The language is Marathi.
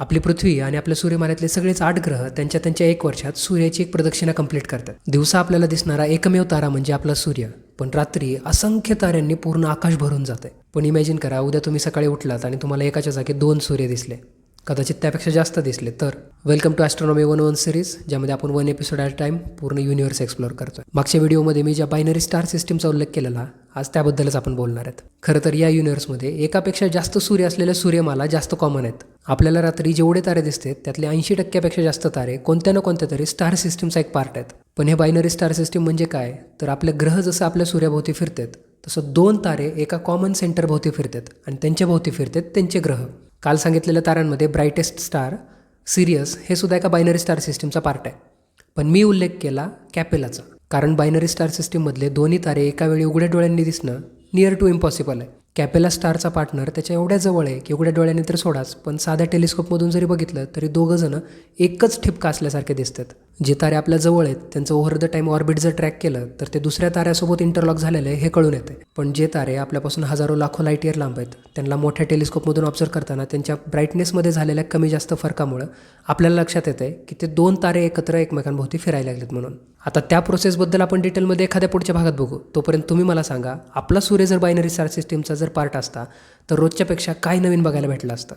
आपली पृथ्वी आणि आपल्या सूर्यमालेतले सगळेच आठ ग्रह त्यांच्या त्यांच्या एक वर्षात सूर्याची एक प्रदक्षिणा कंप्लीट करतात. दिवसा आपल्याला दिसणारा एकमेव तारा म्हणजे आपला सूर्य. पण रात्री असंख्य ताऱ्यांनी पूर्ण आकाश भरून जाते पण इमॅजिन करा उद्या तुम्ही सकाळी उठलात आणि तुम्हाला एकाच्या जागी दोन सूर्य दिसले. कदाचित त्यापेक्षा जास्त दिसले तर. Welcome to astronomy one one series ज्यामध्ये आपण वन एपिसोड ॲट टाइम पूर्ण युनिव्हर्स एक्सप्लोर करतोय. मागच्या व्हिडिओमध्ये मी ज्या बायनरी स्टार सिस्टीमचा उल्लेख केलेला आज त्याबद्दलच आपण बोलणार आहेत. खरं तर या युनिव्हर्समध्ये एकापेक्षा जास्त सूर्य असलेल्या सूर्यमाला जास्त कॉमन आहेत. आपल्याला रात्री जेवढे तारे दिसते त्यातले ऐंशी टक्क्यापेक्षा जास्त तारे कोणत्या ना कोणत्या तरी स्टार सिस्टीमचा एक पार्ट आहेत. पण हे बायनरी स्टार सिस्टीम म्हणजे काय? तर आपले ग्रह जसं आपल्या सूर्याभोवती फिरतात तसं दोन तारे एका कॉमन सेंटरभोवती फिरतात आणि त्यांच्याभोवती फिरतात त्यांचे ग्रह. काल सांगितलेल्या ताऱ्यांमध्ये ब्राईटेस्ट स्टार सिरियस हे सुद्धा एका बायनरी स्टार सिस्टीमचा पार्ट आहे. पण मी उल्लेख केला कॅपेलाचा कारण बायनरी स्टार सिस्टीममधले दोन्ही तारे एका वेळी उघड्या डोळ्यांनी दिसणं नियर टू इम्पॉसिबल आहे. कॅपेला स्टारचा पार्टनर त्याच्या एवढ्या जवळ आहे की उघड्या डोळ्यांनी तर सोडाच पण साध्या टेलिस्कोपमधून जरी बघितलं तरी दोघं जण एकच ठिपका असल्यासारखे दिसतात. जे तारे आपल्या जवळ आहेत त्यांचं ओव्हर द टाईम ऑर्बिट जर ट्रॅक केलं तर ते दुसऱ्या ताऱ्यासोबत इंटरलॉक झालेलं आहे हे कळून येते पण जे तारे आपल्यापासून हजारो लाखो लाइट इयर लांब आहेत त्यांना मोठ्या टेलिस्कोपमधून ऑब्झर्व करताना त्यांच्या ब्राईटनेसमध्ये झालेल्या कमी जास्त फरकामुळं आपल्याला लक्षात येते की ते दोन तारे एकत्र एकमेकांभोवती फिरायला लागलेत म्हणून. आता त्या प्रोसेसबद्दल आपण डिटेलमध्ये एखाद्या पुढच्या भागात बघू. तोपर्यंत तुम्ही मला सांगा आपला सूर्य जर बायनरी स्टार सिस्टीमचा जर पार्ट असता तर रोजच्यापेक्षा काय नवीन बघायला भेटलं असतं?